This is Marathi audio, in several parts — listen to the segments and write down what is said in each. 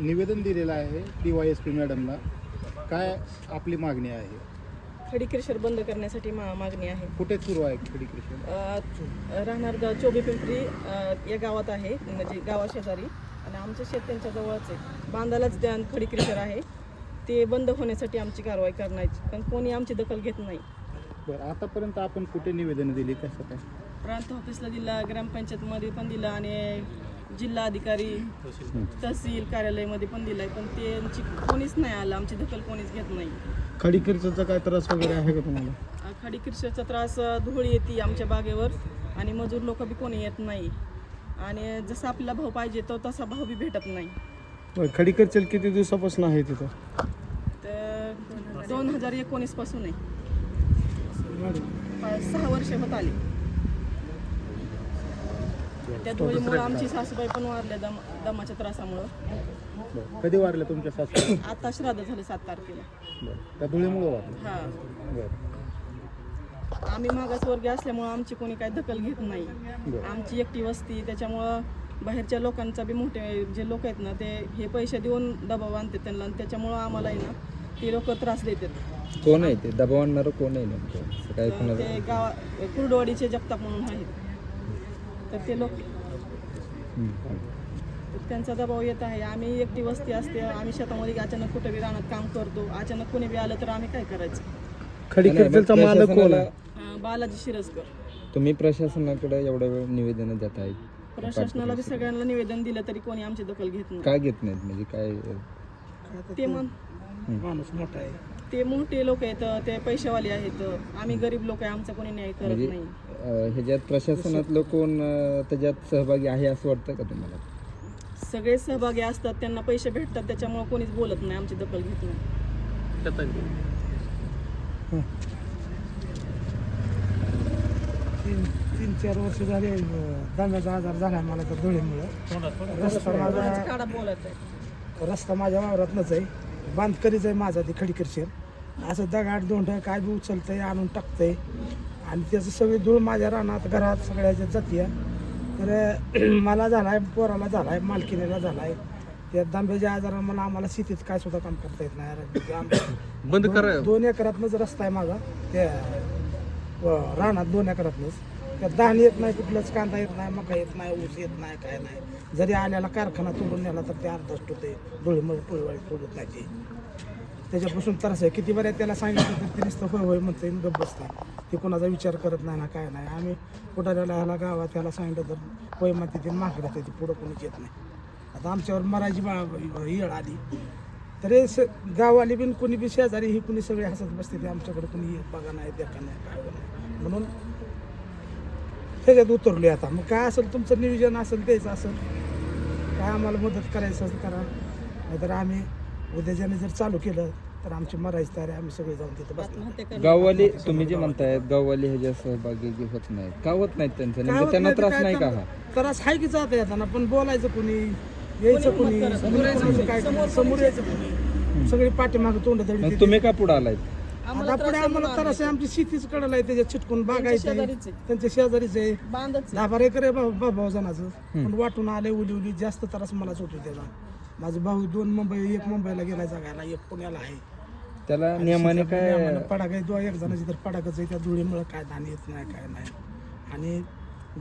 निवेदन दिलेलं आहे डी वाय एस पी मॅडमला. काय आपली मागणी आहे? खडी क्रेशर बंद करण्यासाठी मा मागणी आहे. कुठे सुरू आहे खडी अ, राहणार गाव चोबी पिंपरी अ, या गावात आहे म्हणजे गावाशेजारी आणि आमचं शेत त्यांच्या जवळच आहे. बांधालाच त्या खडी क्रेशर आहे. ते बंद होण्यासाठी आमची कारवाई करण्याची पण कोणी आमची दखल घेत नाही. बरं आतापर्यंत आपण कुठे निवेदन दिली? कसं काय? प्रांत ऑफिसला दिला ग्रामपंचायतमध्ये पण दिला आणि जिल्हा अधिकारी तहसील कार्यालयामध्ये पण दिलाय पण त्यांची कोणीच नाही आलं. आमची दखल कोणीच घेत नाही. खडी खर्चाचा काय त्रास वगैरे आहे का तुम्हाला? खडी किरशेचा त्रास धूळ येते आमच्या बागेवर आणि मजूर लोक बी कोणी येत नाही. आणि जसा आपल्याला भाव पाहिजे तो तसा भाव बी भेटत नाही. खडी खर्चल किती दिवसापासून आहे तिथं? तर दोन हजार एकोणीसपासून आहे सहा वर्ष होत आली. त्या धुळीमुळे आमची सासूबाई पण वारल्या दम दमाच्या त्रासामुळं. बरं. कधी वारलं तुमच्या सासू? आता श्राद्ध झाले सात तारखेला. बरं. त्या धुळीमुळं वारलं हा. बरं. आम्ही मागासवर्गीय असल्यामुळं आमची कोणी काही दखल घेत नाही. बरं. आमची एकटी वस्ती त्याच्यामुळं बाहेरच्या लोकांचा बी मोठे जे लोक आहेत ना ते हे पैसे देऊन दबाव आणतात त्यांना. आणि त्याच्यामुळं आम्हाला आहे ना ते लोक त्रास देतात. कोण आहे ते? दबाव आणणारं कोण आहे नेमकं? असं काय तर कोणाला ते गावा कुर्डवाडीचे जगताप म्हणून आहेत. तर ते लोक त्यांचा दबाव येत आहे. आम्ही एकटी वस्ती असते आम्ही शेतामध्ये अचानक कुठं बी रानात काम करतो अचानक कोणी बी आलं तर आम्ही काय करायचं? खडी नाही, मग खर्चलचा मालक कोण प्रशासनाला- आहे अं, बालाजी शिरसकर. तुम्ही प्रशासनाकडे एवढा वेळ निवेदन देत आहे? प्रशासनाला बी सगळ्यांना निवेदन दिलं तरी कोणी आमची दखल घेत नाही. का घेत नाहीत? म्हणजे काय ते म्हण माणूस मोठा आहे. ते मोठे लोक आहेत ते पैसेवाले आहेत. आम्ही गरीब लोक आहे आमचा कोणी न्याय करत म्हणजे नाही. अं, ह्याच्यात प्रशासनातलं कोण अं, त्याच्यात सहभागी आहे असं वाटतं का तुम्हाला? सगळे सहभागी असतात त्यांना पैसे भेटतात त्याच्यामुळे कोणीच बोलत नाही आमची दखल घेत नाही. तीन तीन चार वर्ष झाले अं, आजार झाला मला तर धुळीमुळं रस्ता माझा काढा बोलत आहे. रस्ता माझ्या वावरातनच आहे. बांधकरीच आहे माझा ते खडीकरशेर. असं दगाड दोंड काय बी उचलतंय आणून टाकतंय. आणि त्याचं सगळी धूळ माझ्या रानात घरात सगळ्याच्या जातीय. तर मला झालाय पोराला झालाय मालकीनेला झालाय. त्या दांब्याच्या आजारानं मला आम्हाला शेतीत काय सुद्धा काम करता येत नाही. ते आमचं बंद दोन- दोन एकरातनंच रस्ता आहे माझा. त्या व रानात दोन एकरातनंच. त्यात धान येत नाही कुठलंच कांदा येत नाही मका येत नाही ऊस येत नाही काय नाही. जरी आल्याला कारखाना तोडून नेला तर ते अर्धच होते डोळीमुळे पोळीवाळी तोडत नाही ते. त्याच्यापासून त्रास आहे. किती बऱ्या त्याला सांगितलं तर ते नुसतं होय होय म्हणते गप बसते ते कोणाचा विचार करत नाही ना काय नाही. आम्ही पुढाऱ्याला ह्याला गावात ह्याला सांगितलं तर होय म्हणते ते मागण्यात ते पुढं कोणीच येत नाही. आता आमच्यावर मराठी बा येळ आली. तर हे स गाववाली बिन कोणी बी शेजारी ही कुणी सगळे हसत बसते ते आमच्याकडे कोणी येत बघा नाही देखा नाही काय नाही. म्हणून ह्याच्यात उतरलोय आता. मग काय असेल तुमचं नियोजन असेल तेच असेल. काय आम्हाला मदत करायचं असेल करा. नाहीतर आम्ही उद्याच्याने जर चालू केलं तर आमची मरायची तयारी आहे, आम्ही सगळे जाऊन तिथं करणं गाववाली तुम्ही जे म्हणतायत गाववाली ह्याच्यात सहभागी जे होत नाहीत का होत नाहीत त्यांचं? नेमकं होत त्यांना त्रास नाही का हा? त्रास आहे की जाता येताना पण बोलायचं कोणी यायचं कोणी काय समोर यायचं कोणी? सगळी पाठीमागं तोंड मग तुम्ही का पुढे आलायत? आम्हाला आता पुढे त्रास आम्हाला आहे त्रास आहे. आमची शेतीच कडला आहे त्याच्या चिटकून बागायचं त्यांच्या शेजारीच आहे. त्यांच्या शेजारीच आहे. बांधच आहे. दहा बारा एकर आहे भाऊ जणाचं पण वाटून आले उली उली जास्त त्रास मलाच होतो त्याचा माझा भाऊ दोन मुंबई एक मुंबईला गेला जगायला एक पुण्याला आहे. त्याला नियमाने काय पडाक दोन एक जणाची तर पडाकच आहे त्या धुळीमुळे काय धान येत नाही काय नाही. आणि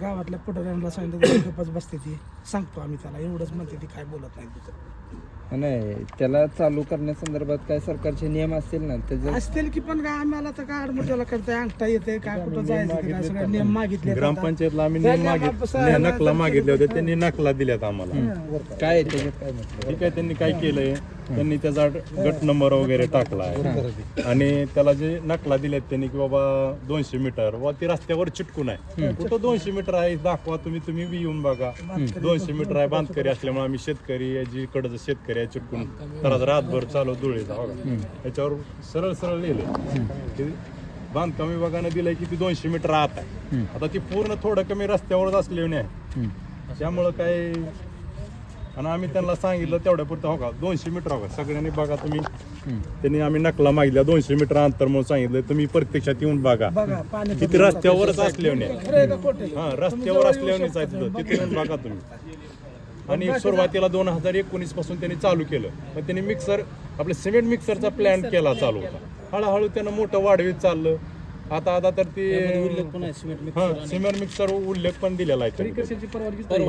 गावातल्या पुढाऱ्यांना सांगितलं गपच बसते ती. सांगतो आम्ही त्याला एवढंच म्हणते ती काय बोलत नाही तिथं नाही त्याला चालू करण्यासंदर्भात काय सरकारचे नियम असतील ना त्याचं असतील की पण काय आम्हाला तर काय अडमोट्याला करताय अंगठा येते काय कुठं जायचं ते काय सगळे नियम मागितले ग्रामपंचायतला आम्ही नियम मागित नियमानुसार- नकला मागितले होते त्यांनी नकला दिल्यात आम्हाला. काय आहे त्याच्यात काय म्हटलं ठीक आहे त्यांनी काय केलंय? त्यांनी त्याचा गट नंबर वगैरे टाकला आहे आणि त्याला जे नकला दिल्यात त्यांनी की बाबा दोनशे मीटर व ती रस्त्यावर चिटकून आहे. कुठं दोनशे मीटर आहे? दाखवा तुम्ही तुम्ही येऊन बघा. दोनशे मीटर आहे बांधकरी असल्यामुळे आम्ही शेतकरी जी कडचं शेतकरी आहे चिटकून तर रातभर चालू धुळीचा बघा. याच्यावर सरळ सरळ लिहिलंय की बांधकाम विभागानं दिलंय की ती दोनशे मीटर आत आहे. आता ती पूर्ण थोडं कमी रस्त्यावरच असल्याने आहे त्यामुळं काय? आणि आम्ही त्यांना सांगितलं तेवढ्या पुरतं हो का? दोनशे मीटर हो का? सगळ्यांनी बघा तुम्ही. त्यांनी आम्ही नकला मागितल्या. दोनशे मीटर अंतर म्हणून सांगितलं तुम्ही प्रत्यक्षात येऊन बघा. किती रस्त्यावरच असल्याने? हा रस्त्यावर असल्यानेच आहे तिथं. तिथे येऊन बघा तुम्ही. आणि सुरुवातीला दोन हजार एकोणीसपासून त्यांनी चालू केलं. मग त्यांनी मिक्सर आपले सिमेंट मिक्सरचा प्लॅन केला चालू होता. हळूहळू त्यानं मोठं वाढवीत चाललं. आता आता तर ते सिमेंट मिक्सर उल्लेख पण दिलेला आहे.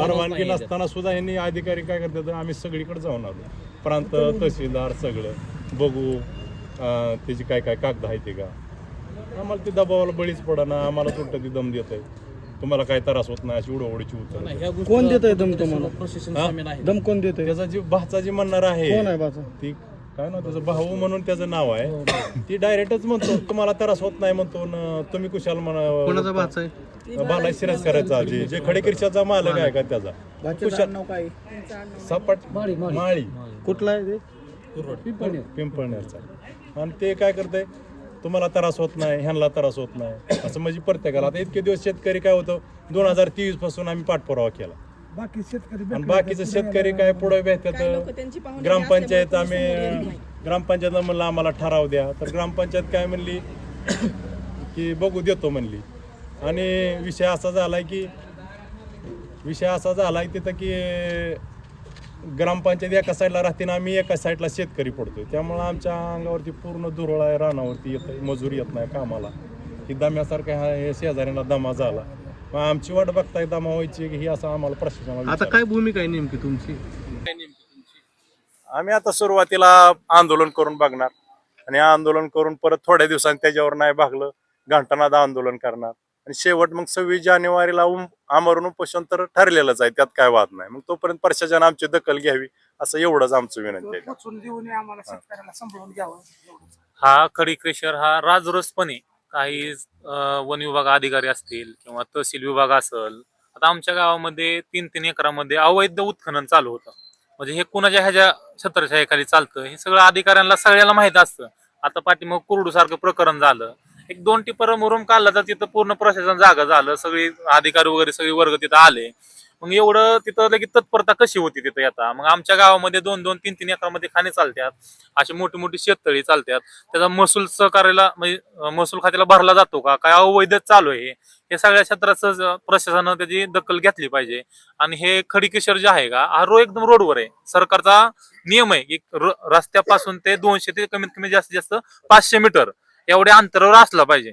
परवानगी नसताना सुद्धा यांनी अधिकारी काय करतात आम्ही सगळीकडे जाऊन आलो. प्रांत तहसीलदार सगळं. बघू अं, त्याची काय काय कागद आहे ते का? आम्हाला ते दबावाला बळीच पडा आम्हाला तुटतं ती दम देत आहे तुम्हाला काय त्रास होत नाही अशी उडवडीची उत्तर कोण देत आहे दम तुम्हाला? दम कोण देत आहे त्याचा जी भाचा जी म्हणणार आहे कोण आहे बाचा ती काय ना त्याचं? भाऊ म्हणून त्याचं नाव आहे. ती डायरेक्टच म्हणतो तुम्हाला त्रास होत नाही म्हणतो न तुम्ही कुशाल म्हणा भाचा आहे? बाला सिरस करायचा जे जे खडेकिरशाचा मालक आहे का त्याचा? कुशाल नाव काय? सपाट माळी कुठला आहे ते? पिंपळनेरचा. आणि ते काय करते तुम्हाला त्रास होत नाही ह्यांना त्रास होत नाही. असं म्हणजे प्रत्येकाला. आता इतके दिवस शेतकरी काय होतं दोन हजार तेवीसपासून आम्ही पाठपुरावा केला. बाकी शेतकरी आणि बाकीचे शेतकरी काय पुढे काही लोकं भेटतात त्यांची पाहुणे ग्रामपंचायत आम्ही नाही. ग्रामपंचायतला म्हणलं आम्हाला ठराव द्या. तर ग्रामपंचायत काय म्हणली की बघू देतो म्हणली. आणि विषय असा झालाय की विषय असा झालाय तिथं की ग्रामपंचायत एका साईडला राहते ना आम्ही एका साईडला शेतकरी पडतोय. त्यामुळं आमच्या अंगावरती पूर्ण दुरळ आहे रानावरती येत मजूर येत नाही कामाला. की दम्यासारखं हा हे शेजाऱ्यांना दमा झाला. मग आमची वाट बघताय दमा व्हायची की ही असं आम्हाला प्रशासनाला आता. काय भूमिका आहे नेमकी तुमची? आम्ही आता सुरुवातीला आंदोलन करून बघणार. आणि आंदोलन करून परत थोड्या दिवसांनी त्याच्यावर नाही भागलं घंटानाद आंदोलन करणार. आणि शेवट मग सव्वीस जानेवारीला आमरण उपोषण तर ठरलेलंच आहे त्यात काय वाद नाही. मग तोपर्यंत प्रशासन आमची दखल घ्यावी असं एवढंच आमचं विनंती आहे. हा खडी क्रेशर हा राजरसपणे काही वन विभाग अधिकारी असतील किंवा तहसील विभाग असेल आता आमच्या गावामध्ये तीन तीन एकरामध्ये अवैध उत्खनन चालू होतं. म्हणजे हे कुणाच्या ह्याच्या छत्रछायाखाली चालतं हे सगळं अधिकाऱ्यांना सगळ्याला माहीत असतं. आता पाठीमग कुरडू सारखं प्रकरण झालं. एक दोन टिपर मुरुम काढला तर तिथं पूर्ण प्रशासन जागा झालं सगळी अधिकारी वगैरे सगळे वर्ग तिथं आले. मग एवढं तिथं लगेच तत्परता कशी होती तिथं येता मग आमच्या गावामध्ये दोन दोन तीन तीन एकरामध्ये खाणे चालतात अशी मोठी मोठी शेततळी चालतात त्याचा महसूल सहकार्याला म्हणजे महसूल खात्याला भरला जातो का? काय अवैध चालू आहे? हे सगळ्या क्षेत्राचं प्रशासनानं त्याची दखल घेतली पाहिजे. आणि हे खडीकेश्वर जे आहे का हा रो एकदम रोडवर आहे. सरकारचा नियम आहे की रस्त्यापासून ते दोनशे ते कमीत कमी जास्तीत जास्त पाचशे मीटर. एवढ्या अंतरावर असला पाहिजे.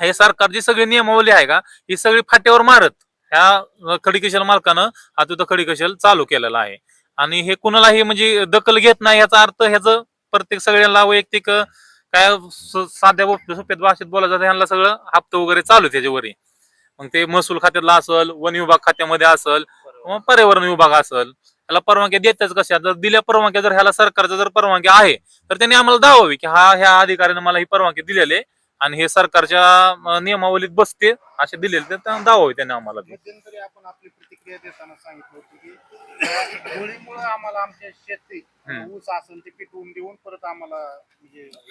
हे सरकारची सगळी नियमावली आहे का? ही सगळी फाट्यावर मारत ह्या खडीकशल मालकानं हा तुझं खडीकशल चालू केलेला आहे. आणि हे कुणालाही म्हणजे दखल घेत नाही याचा अर्थ ह्याचं प्रत्येक सगळ्यांना वैयक्तिक काय साध्या बोप- सोप्यात भाषेत बोलायचं जातं ह्यांना सगळं हप्ते वगैरे चालू त्याच्यावरही. मग ते महसूल खात्यातला असेल वन विभाग खात्यामध्ये असेल पर्यावरण विभाग असेल ह्याला परवानग्या देतात कशा? जर दिल्या परवानग्या जर ह्याला सरकारचा जर परवानगी आहे तर त्यांनी आम्हाला दावावी की हा ह्या अधिकाऱ्यानं मला ही परवानगी दिलेली आहे. आणि हे सरकारच्या नियमावलीत बसते असे दिलेले तर त्यांना आम्हाला. आपण आपली प्रतिक्रिया देताना सांगितलं होतं की आम्हाला आमच्या शेती हम्म. ऊस असेल ते पिटवून देऊन परत आम्हाला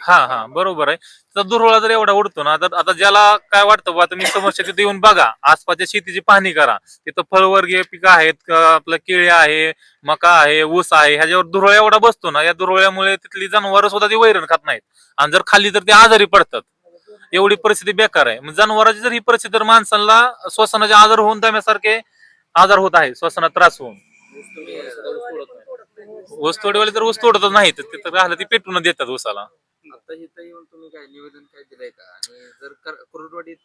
हा हा बरोबर आहे. तर दुर्वळा जर एवढा उडतो ना तर आता ज्याला काय वाटतं बा तुम्ही समस्या तिथे येऊन बघा आसपासच्या शेतीची पाहणी करा. तिथं फळवर्गीय पिकं आहेत क- आपलं केळी आहे मका आहे ऊस आहे ह्याच्यावर दुर्वळा एवढा बसतो ना या दुर्वळ्यामुळे तिथली जनावरं सुद्धा ती वैरण खात नाहीत. आणि जर खाल्ली तर ते आजारी पडतात. एवढी परिस्थिती बेकार आहे. जनावरांची जर ही परिस्थिती जर माणसांना श्वसनाचे आजार होऊन दम्यासारखे आजार होत आहे श्वसनात त्रास होऊन. ऊस तोडवाले तर ऊस तोडतच नाही तर तिथं राहिलं ती पेटून देतात ऊसाला. आता इथं येऊन तुम्ही काय निवेदन काय दिलंय का? आणि जर कर- कुरुडवाडीत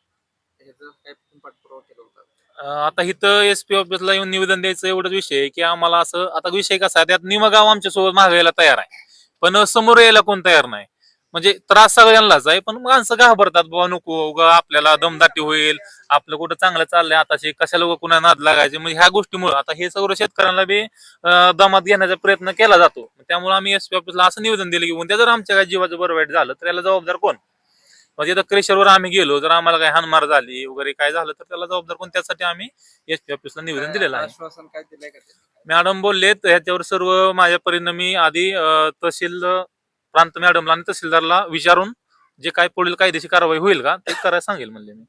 ह्याचं काय पाठपुरावा केला होता? अं, आता इथं एस पी ऑफिसला येऊन निवेदन द्यायचं एवढंच विषय आहे की आम्हाला असं आता विषय कसा आहे त्यात निमगाव आमच्यासोबत मागायला तयार आहे. पण समोर यायला कोण तयार नाही. म्हणजे त्रास सगळ्यांनाच आहे पण माणसं घाबरतात बाबा नको उगा आपल्याला दमदाटी होईल आपलं कुठं चांगलं चाललंय आताशी कशाला उगा कुणा नाद लागायचे म्हणजे ह्या गोष्टीमुळे. आता हे सगळं शेतकऱ्यांना बी दमात घेण्याचा प्रयत्न केला जातो. त्यामुळे आम्ही एस पी ऑफिसला असं निवेदन दिलं की उद्या जर आमच्या काही जीवाचं बरं वाईट झालं तर याला जबाबदार कोण? म्हणजे आता क्रेशरवर आम्ही गेलो जर आम्हाला काही हानमार झाली वगैरे काय झालं तर त्याला जबाबदार कोण? त्यासाठी आम्ही एस पी ऑफिसला निवेदन दिलेलं आहे. काय? मॅडम बोलले ह्याच्यावर सर्व माझ्या परीनं मी आधी तहसील प्रांत मॅडमला आणि तहसीलदारला विचारून जे काय पुढील कायदेशीर कारवाई होईल का ते करायला सांगेल म्हणले मी.